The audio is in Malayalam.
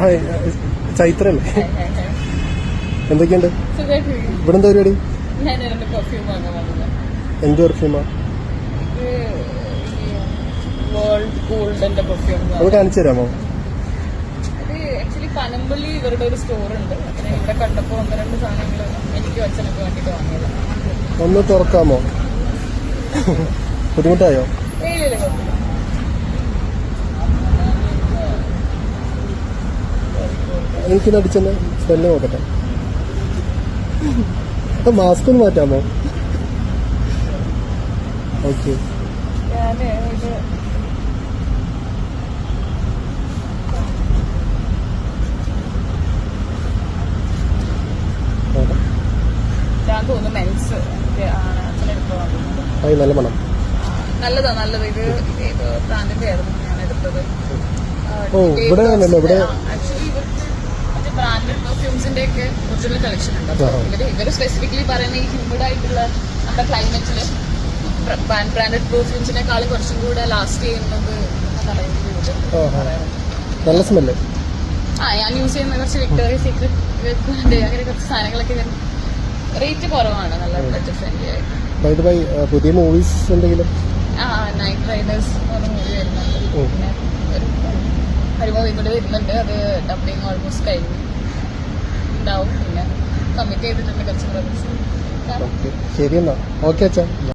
ഹായ് ചൈത്രല്ലേ? എന്തൊക്കെയുണ്ട്? ഇവിടെ എന്താ പരിപാടി? എന്ത് പെർഫ്യൂമാ അത് കാണിച്ചു തരാമോ? പനമ്പള്ളി ഇവരുടെ ഒരു കണ്ടപ്പോൾ ഒന്ന് രണ്ട് എനിക്ക് അച്ഛനൊക്കെ ഒന്ന് തുറക്കാമോ? ബുദ്ധിമുട്ടായോ? ഇല്ല കുഴപ്പമില്ല. എനിക്കിത് അടിച്ചെന്ന് സ്മെല്ല് നോക്കട്ടെ. അപ്പൊ മാസ്ക് ഒന്ന് മാറ്റാമോ? ഓക്കെ നല്ല മണം നല്ലതാ നല്ലത്. ഇത് ഇത് ബ്രാൻഡിന്റെ ആയിരുന്നു ഞാൻ എടുത്തത്. ഓ, ഇവിടെ ഇവിടെ- ഒക്കെ ഒറിജിനൽ കളക്ഷൻ ഉണ്ട്. ഇവർ ഇവർ സ്പെസിഫിക്കലി പറയുന്ന ഈ ഹ്യൂമിഡ് ആയിട്ടുള്ള നമ്മുടെ ക്ലൈമറ്റിൽ ബ്രാൻഡഡ് പെർഫ്യൂംസിനെക്കാളും കുറച്ചും കൂടെ ലാസ്റ്റ് ചെയ്യുന്നത്. നല്ല സ്മെല്ല് ആ ഞാൻ യൂസ് ചെയ്യുന്ന കുറച്ച് വിക്ടോറിയ സീക്രട്ട് അങ്ങനെ കുറച്ച് സാധനങ്ങളൊക്കെ ഞാൻ റേറ്റ് കുറവാണ്. നല്ല ബഡ്ജറ്റ് ഫ്രണ്ട്ലി ആയിട്ട്. പുതിയ മൂവീസ് എന്തെങ്കിലും? ആ നൈറ്റ് റൈഡേഴ്സ് മൂവി വരുന്നുണ്ട്. പിന്നെ ഒരു ഹരിമൂവി കൂടെ വരുന്നുണ്ട്. അത് ഡബിങ് ഓൾമോസ്റ്റ് കഴിഞ്ഞു. കമ്മിറ്റ് ചെയ്തിട്ടുണ്ട് കുറച്ച് പ്രൊജക്ട്സ് ശരി എന്നാ. ഓക്കെ അച്ഛാ.